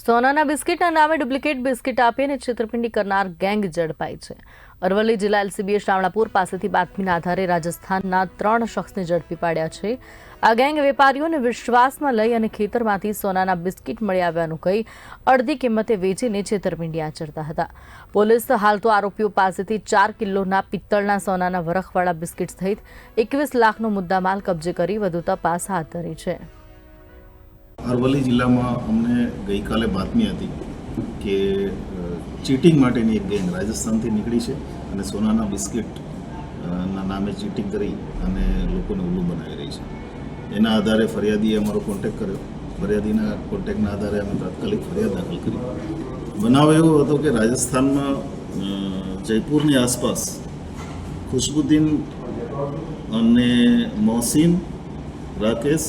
સોનાના બિસ્કિટના નામે duplicate biscuit આપીને છેતરપિંડી કરનાર ગેંગ ઝડપાઈ છે. અરવલ્લી જિલ્લા એલસીબીએ શામળાપુર પાસેથી બાતમીના આધારે રાજસ્થાનના ત્રણ શખ્સને ઝડપી પાડ્યા છે. આ ગેંગ વેપારીઓને વિશ્વાસમાં લઈ અને ખેતરમાંથી સોનાના બિસ્કિટ મળી આવ્યાનું કહી અડધી કિંમતે વેચીને છેતરપિંડી આચરતા હતા. પોલીસ હાલ તો આરોપીઓ પાસેથી ચાર કિલોના પિત્તળના સોનાના વરખવાળા બિસ્કિટ સહિત એકવીસ લાખનો મુદ્દામાલ કબજે કરી વધુ તપાસ હાથ ધરી છે. અરવલ્લી જિલ્લામાં અમને ગઈકાલે બાતમી હતી કે ચીટિંગ માટેની એક ગેંગ રાજસ્થાનથી નીકળી છે અને સોનાના બિસ્કિટ ના નામે ચીટિંગ કરી અને લોકોને ઉલ્લુ બનાવી રહી છે. એના આધારે ફરિયાદીએ અમારો કોન્ટેક કર્યો. ફરિયાદીના કોન્ટેક્ટના આધારે અમે તાત્કાલિક ફરિયાદ દાખલ કરી. બનાવ એવો હતો કે રાજસ્થાનમાં જયપુરની આસપાસ ખુશબુદ્દીન અને મોહસીન, રાકેશ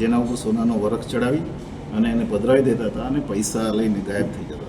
જેના ઉપર સોનાનો વરખ ચડાવી અને એને પધરાવી દેતા હતા અને પૈસા લઈને ગાયબ થઈ જતા